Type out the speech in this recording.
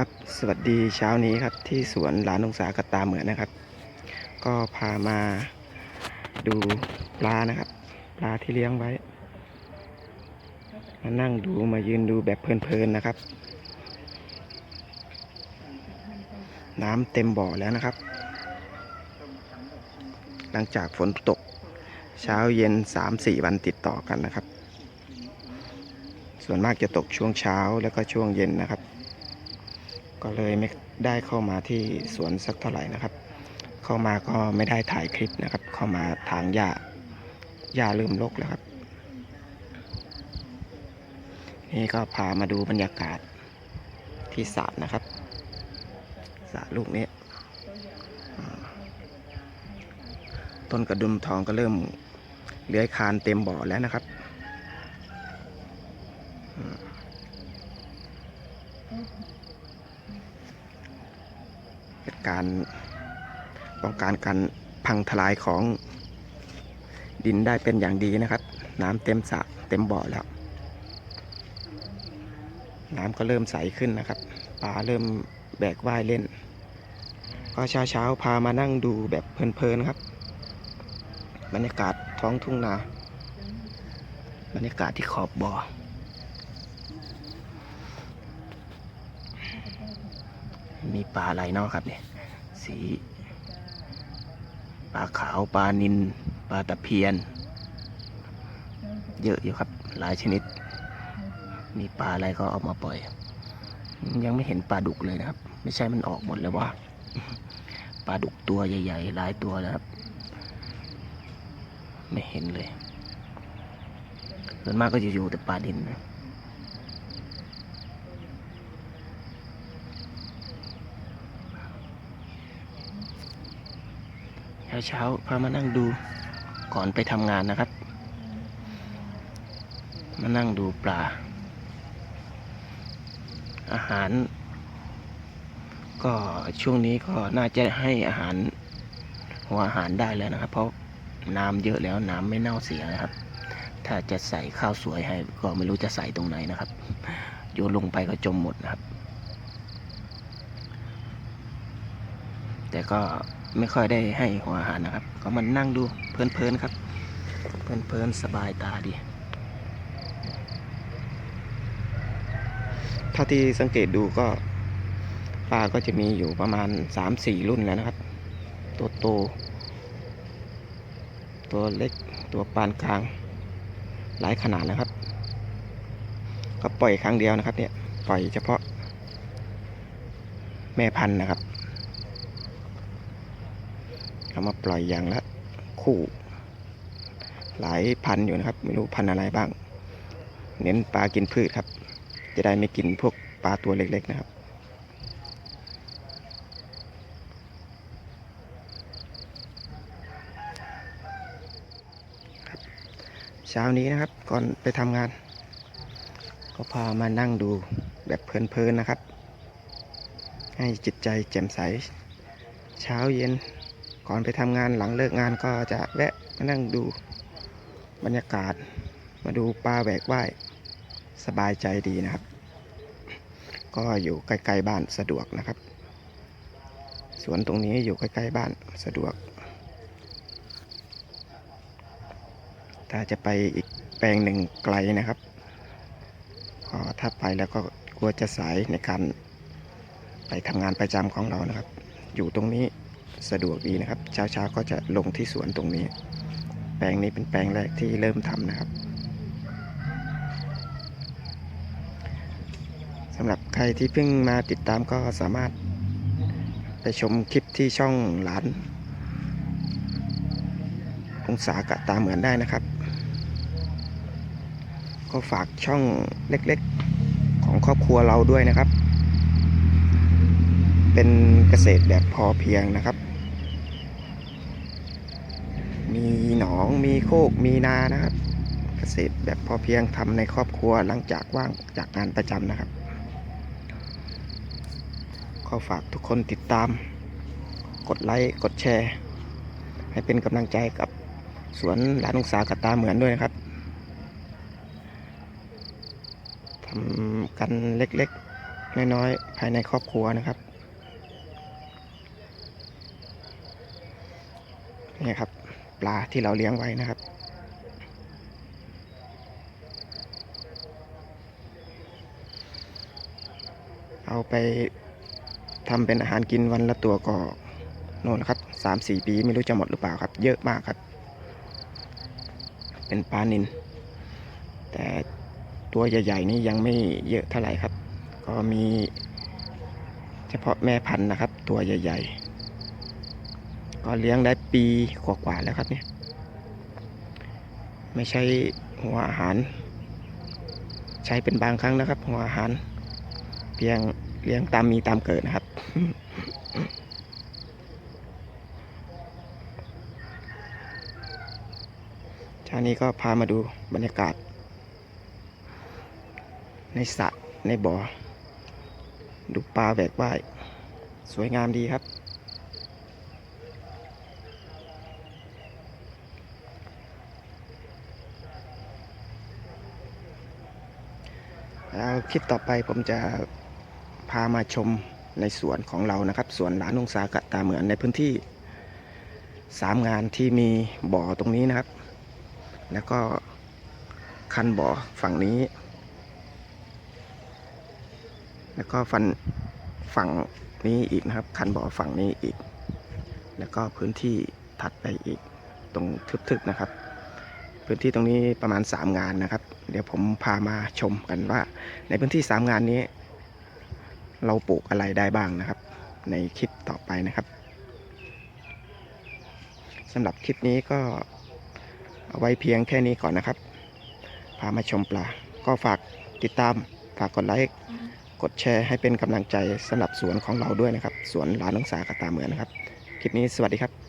ครับสวัสดีเช้านี้ครับที่สวนหลานองศากตาเหมือนนะครับ ก็พามาดูปลานะครับ ปลาที่เลี้ยงไว้ มานั่งดูมายืนดูแบบเพลินๆนะครับ น้ำเต็มบ่อแล้วนะครับ หลังจากฝนตก เช้าเย็น3-4วันติดต่อกันนะครับ ส่วนมากจะตกช่วงเช้าแล้วก็ช่วงเย็นนะครับ ก็เลยไม่ได้เข้ามาที่สวนสักเท่าไหร่นะครับ เข้ามาก็ไม่ได้ถ่ายคลิปนะครับ เข้ามาทางหญ้าหญ้าเริ่มรกแล้วครับ นี่ก็พามาดูบรรยากาศที่สระนะครับสระลูกนี้ต้นกระดุมทองก็เริ่มเลื้อยคานเต็มบ่อแล้วนะครับ เป็นการป้องกันการพังทลายของดินได้เป็นอย่างดีนะครับ น้ำเต็มสระเต็มบ่อแล้ว น้ำก็เริ่มใสขึ้นนะครับปลาเริ่มแบกว่ายเล่น ก็เช้าเช้าๆพามานั่งดูแบบเพลินๆครับ บรรยากาศท้องทุ่งนา บรรยากาศที่ขอบบ่อ มีปลาอะไรเนาะครับเนี่ยสีปลาขาวปลานินปลาตะเพียน เยอะอยู่ครับหลายชนิด มีปลาอะไรก็เอามาปล่อย ยังไม่เห็นปลาดุกเลยนะครับ ไม่ใช่มันออกหมดแล้วว่าปลาดุกตัวใหญ่ๆ หลายตัวแล้วครับ ไม่เห็นเลยส่วนมากก็จะอยู่แต่ปลาดินนะ เช้าๆพามานั่งดูก่อนไปทำงานนะครับ มานั่งดูปลา อาหาร ก็ช่วงนี้ก็น่าจะให้อาหารหัวอาหารได้แล้วนะครับ เพราะน้ำเยอะแล้วน้ำไม่เน่าเสียนะครับ ถ้าจะใส่ข้าวสวยให้ก็ไม่รู้จะใส่ตรงไหนนะครับ โยนลงไปก็จมหมดนะครับ แต่ก็ ไม่ค่อยได้ให้หัวอาหารนะครับ ก็มันนั่งดูเพลินๆครับ เพลินๆสบายตาดีเท่าที่สังเกตดูก็ปลาก็จะมีอยู่ประมาณ3-4รุ่นแล้วนะครับ ตัวโต ตัวเล็กตัวปานกลาง หลายขนาดนะครับ ก็ปล่อยครั้งเดียวนะครับเนี่ยปล่อยเฉพาะแม่พันธุ์นะครับ เอามาปล่อยอย่างละคู่ หลายพันอยู่นะครับ ไม่รู้พันอะไรบ้าง เน้นปลากินพืชครับ จะได้ไม่กินพวกปลาตัวเล็กๆนะครับเช้านี้นะครับก่อนไปทำงาน ก็พามานั่งดูแบบเพลินๆนะครับ ให้จิตใจแจ่มใส เช้าเย็น ก่อนไปทำงานหลังเลิกงานก็จะแวะมานั่งดูบรรยากาศ มาดูปลาแหวกว่ายสบายใจดีนะครับ ก็อยู่ใกล้ๆบ้านสะดวกนะครับ สวนตรงนี้อยู่ใกล้ๆบ้านสะดวก ถ้าจะไปอีกแปลงหนึ่งไกลนะครับก็ถ้าไปแล้วก็กลัวจะสายในการไปทำงานประจำของเรานะครับ อยู่ตรงนี้ สะดวกดีนะครับ เช้าๆก็จะลงที่สวนตรงนี้ แปลงนี้เป็นแปลงแรกที่เริ่มทำนะครับสำหรับใครที่เพิ่งมาติดตามก็สามารถไปชมคลิปที่ช่องหลานองศากะตาเหมือนได้นะครับ ก็ฝากช่องเล็กๆของครอบครัวเราด้วยนะครับ เป็นเกษตรแบบพอเพียงนะครับ มีหนองมีโคกมีนานะครับ เกษตรแบบพอเพียงทำในครอบครัวหลังจากว่างจากงานประจำนะครับ ก็ฝากทุกคนติดตาม กดไลค์กดแชร์ ให้เป็นกำลังใจกับสวนหลานองศากบตาเหมือนด้วยนะครับทำกันเล็กๆ น้อยๆ ภายในครอบครัวนะครับนี่ครับ ลาที่เราเลี้ยงไว้นะครับ เอาไปทำเป็นอาหารกินวันละตัวก็โน่นครับสามสี่ปีไม่รู้จะหมดหรือเปล่าครับ เยอะมากครับ เป็นปลานิน แต่ตัวใหญ่ๆนี่ยังไม่เยอะเท่าไหร่ครับ ก็มีเฉพาะแม่พันธุ์นะครับ ตัวใหญ่ ๆ ก็เลี้ยงได้ปีกว่าๆแล้วครับเนี่ย ไม่ใช่หัวอาหาร ใช้เป็นบางครั้งนะครับ หัวอาหาร เพียงเลี้ยงตามมีตามเกิดนะครับ ชานี้ก็พามาดูบรรยากาศ ในสระในบ่อ ดูปลาแหวกว่าย สวยงามดีครับ แล้วคลิปต่อไปผมจะพามาชมในสวนของเรานะครับสวนหลานองศากะตาเหมือนในพื้นที่สามงานที่มีบ่อตรงนี้นะครับ แล้วก็คันบ่อฝั่งนี้ แล้วก็ฟันฝั่งนี้อีกนะครับ คันบ่อฝั่งนี้อีก แล้วก็พื้นที่ถัดไปอีกตรงทึบๆนะครับ พื้นที่ตรงนี้ประมาณ 3 งานนะครับ เดี๋ยวผมพามาชมกันว่า ในพื้นที่3งานนี้ เราปลูกอะไรได้บ้างนะครับ ในคลิปต่อไปนะครับสำหรับคลิปนี้ก็เอาไว้เพียงแค่นี้ก่อนนะครับ พามาชมปลา ก็ฝากติดตามฝากกดไลค์กดแชร์ให้เป็นกำลังใจสำหรับสวนของเราด้วยนะครับ สวนหลานองศากระตาเหมือนนะครับ คลิปนี้สวัสดีครับ